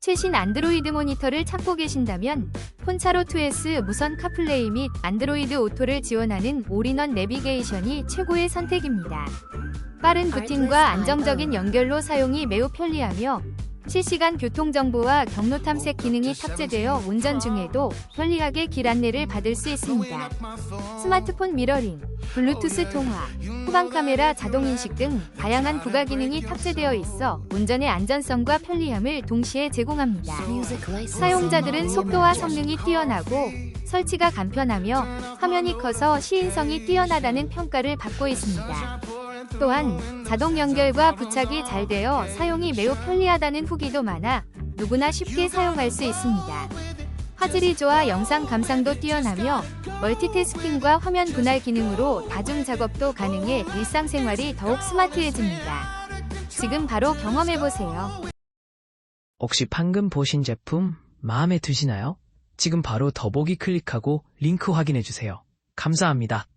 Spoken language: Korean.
최신 안드로이드 모니터를 찾고 계신다면 폰차로 2S 무선 카플레이 및 안드로이드 오토를 지원하는 올인원 내비게이션이 최고의 선택입니다. 빠른 부팅과 안정적인 연결로 사용이 매우 편리하며 실시간 교통정보와 경로 탐색 기능이 탑재되어 운전 중에도 편리하게 길 안내를 받을 수 있습니다. 스마트폰 미러링, 블루투스 통화, 후방 카메라 자동 인식 등 다양한 부가 기능이 탑재되어 있어 운전의 안전성과 편리함을 동시에 제공합니다. 사용자들은 속도와 성능이 뛰어나고 설치가 간편하며 화면이 커서 시인성이 뛰어나다는 평가를 받고 있습니다. 또한 자동 연결과 부착이 잘 되어 사용이 매우 편리하다는 후기도 많아 누구나 쉽게 사용할 수 있습니다. 화질이 좋아 영상 감상도 뛰어나며 멀티태스킹과 화면 분할 기능으로 다중 작업도 가능해 일상생활이 더욱 스마트해집니다. 지금 바로 경험해보세요. 혹시 방금 보신 제품 마음에 드시나요? 지금 바로 더보기 클릭하고 링크 확인해주세요. 감사합니다.